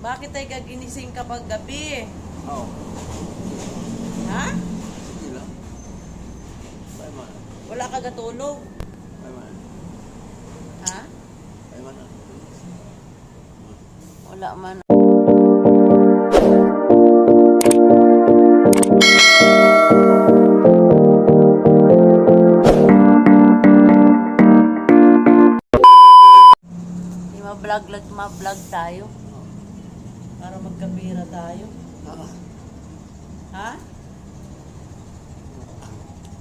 Bakit ay gaginising kapag gabi? Oo. Ha? Sige lang. Bye man. Wala ka gatulog? Bye man. Ha? Bye man. Wala man. Di ma-vlog, lag- ma-vlog tayo. Tayo. Ah. Ha?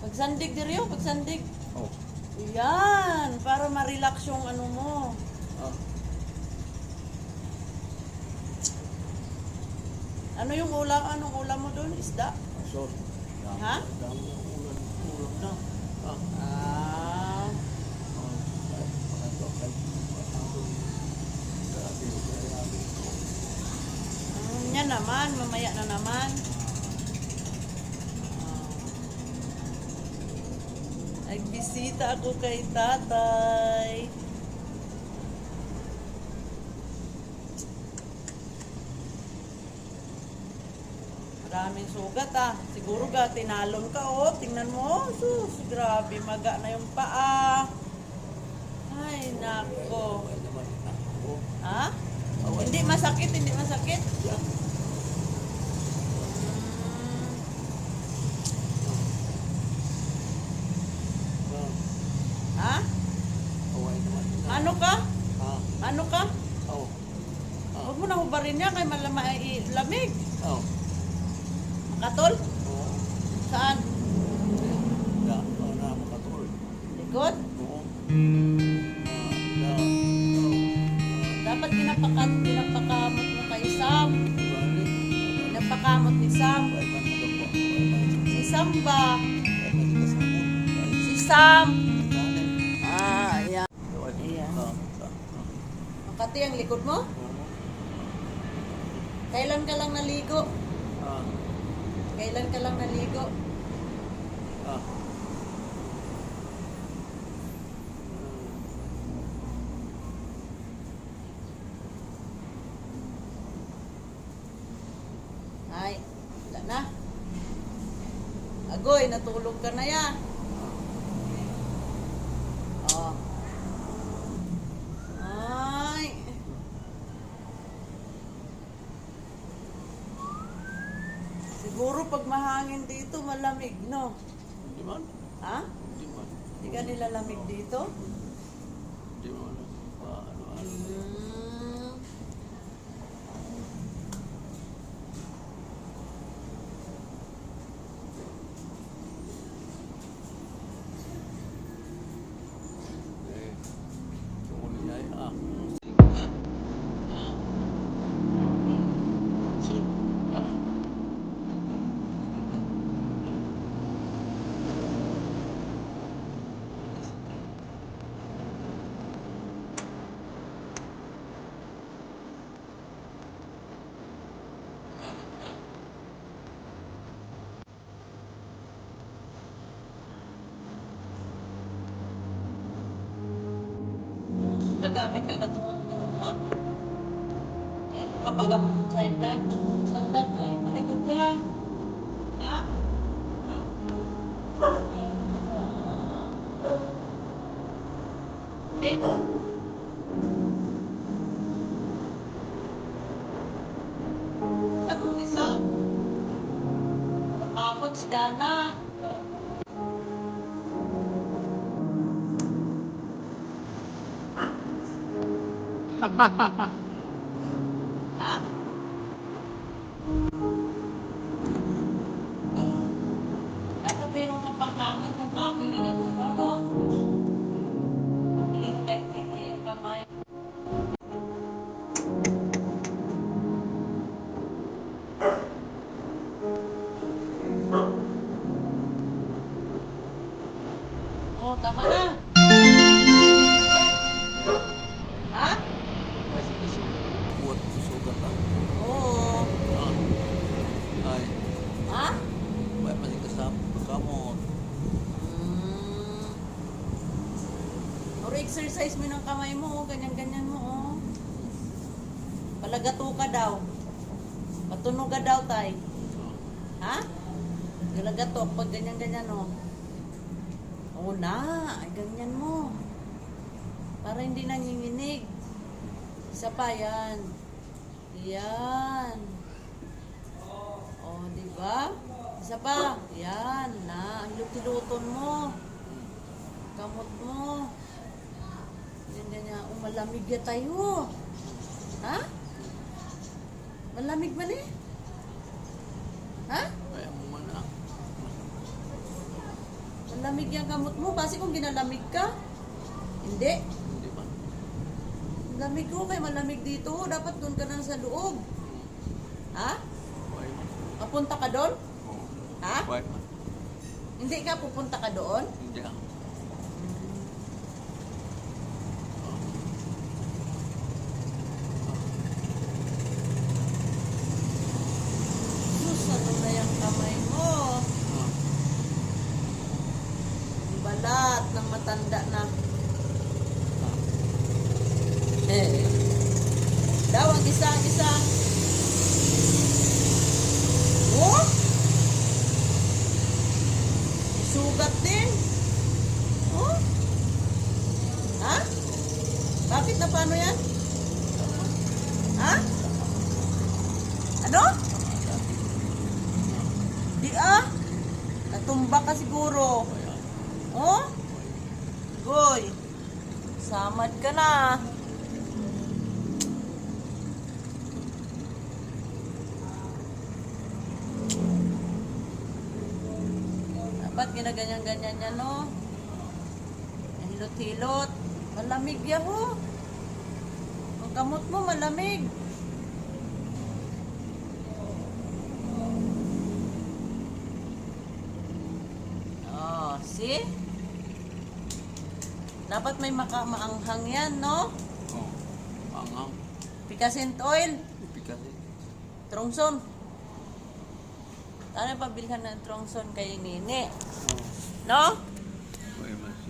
Pagsandig diri yun, pagsandig. Oh. Yan, para ma-relax yung ano mo. Ah. Ano yung ulam? Anong ulam mo doon? Isda? So. Ha? Ulan. Ulan na. Ah. Ah, Ah. Mga to. Kahit Grabe. Grabe. mm, yan naman, mamaya na naman. Ah. Nagbisita ako kay tatay. Maraming sugat ah. Siguro ga, tinalon ka oh. Tingnan mo. Sus, grabe. Maga na yung paa. Ay, nako. Ha? Hindi masakit, hindi masakit. Yan. Ah. Ha? Okay naman. Ano ka? Ah. Ano ka? Oh. Ah. Hubarin niya kay malama lamig. Oh. Makatol? Oo. Saan? Da. Oh, na makatul. Likod? Oo. Da. Oh. Dapat pinapakat, pinapakamot mo kay Sam. Bali. Pinapakamot ni Sam. Si Sam ba? Si Sam. Ah, ayan. Ayan. Makati ang likod mo? Oo. Kailan ka lang naligo? Ah. Kailan ka lang naligo? Ah. Ay, wala na. Agoy, natulog ka na yan. Oh. Ay. Siguro pag mahangin dito, malamig, no? Di man. Ha? Di man. Di ka nilalamig dito? Di man. Ah, ano, ano. Hmm. Eh, tungkol niya ay, ah. Ah. Gagamit ka na ito. Kapag ang side lang, sandal ka, malikot ka. Ha? Dito. Ako isa. Amot si Dana. Ha? Ano pero napakangit ng kami Oh, tama na. Or exercise mo ng kamay mo, oh. ganyan-ganyan mo, oh. Malagato ka daw. Matunog ka daw, tay. Ha? Galagato, pag ganyan-ganyan, oh. Oo na, ay ganyan mo. Para hindi nanginginig. Isa pa, yan. Yan. Oh, di ba? Isa pa. Yan, na. Hilot-hiluton mo. Kamot mo. Yan, ganyan. Oh, malamig ya tayo. Ha? Malamig ba ni? Ha? Kaya mo man ah. Malamig yung kamot mo. Basi kung ginalamig ka. Hindi. Hindi ba? Lamig ko kay malamig dito. Dapat doon ka na sa loob. Ha? Kaya man. Papunta ka doon? Oo. Ha? Kaya. Hindi ka pupunta ka doon? Hindi ah. Sus, ano na yung kamay mo? Ah. Ang Balat ng matanda na. Ah. Eh. Daw, ang isa, ang isa. Oh? Sugat din. Oh? Ha? Bakit na paano yan? Ha? Ano? Di ah. Natumba ka siguro. Oh? Goy. Samad ka na. Dapat ginaganyan-ganyan yan, no? Hilot-hilot. Malamig yan, ho. Ang kamot mo, malamig. Oh, see? Dapat may maka maanghang yan, no? Oo. Angang. Picassent oil, Ipikasi. trongson. Ano pabilhan ng trongson kay Nini? Oo. No?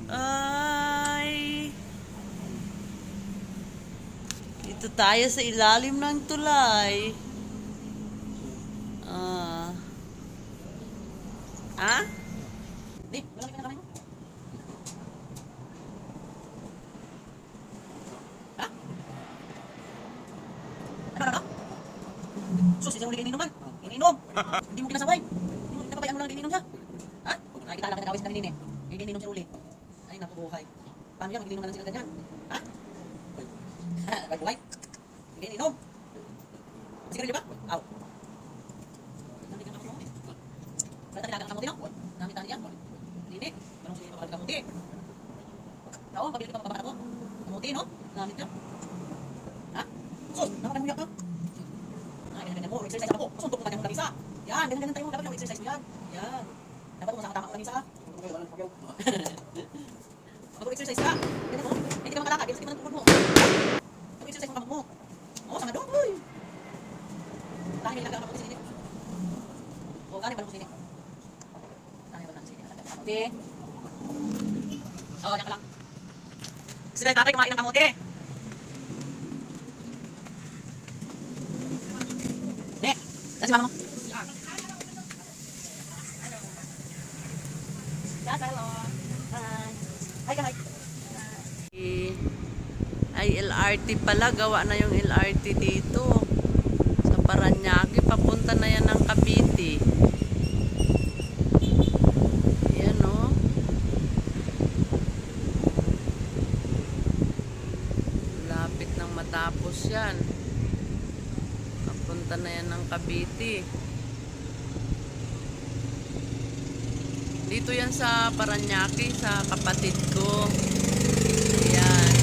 Ay. Dito tayo sa ilalim ng tulay. Ah. Ha? Di, malamig ka na kamay mo. Ha? Ano na Sus, isang uli ininom man. Ininom. Hindi mo kinasabay. Hindi mo lang ininom siya. Ha? Nakikita lang ka nagawis na ninin eh. Ininom siya uli. Ay, nakubuhay. Paano yan? Mag-ininom na lang sila ganyan. Ha? Ba't buhay? Hindi ininom. Sigarilyo ba? Aw. Namit ang kamuti. Ba't nilaga ang kamuti no? Namit ang yan. Nini. Parang sige pa kamuti. Oo, pabili ka pa pabata ko. Kamuti no? Namit ka. Ha? Sus, nakakalimuyak ka. Mo. Exercise ako. Suntok mo kanyang lamisa. Yan, ganyan-ganyan tayo. Dapat yung exercise mo yan. Yan. Dapat mo sa tama ang lamisa. Mag-exercise ka. Ganyan mo. Hindi ka makalakad. Sakit mo ng tukod mo. Mag-exercise mo kamot mo. Oo, sama doon. Uy. Dahil may nagkakaroon ko sa inyo. O, gano'n ba ko sa inyo? Dahil ba sa inyo? Kamuti. Oo, yan ka lang. Yung tatay kumain ng kamuti. Saan si mama mo? Ay, LRT pala. Gawa na yung LRT dito. Sa Paranaque. Papunta na yan ng Cavite. Ayan, oh. Lapit nang matapos yan. Punta na yan ng Cavite. Dito yan sa Paranaque, sa kapatid ko. Ayan.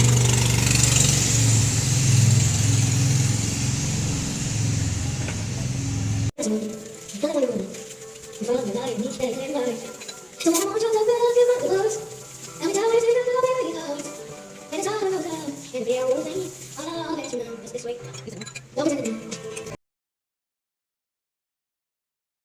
It's this way.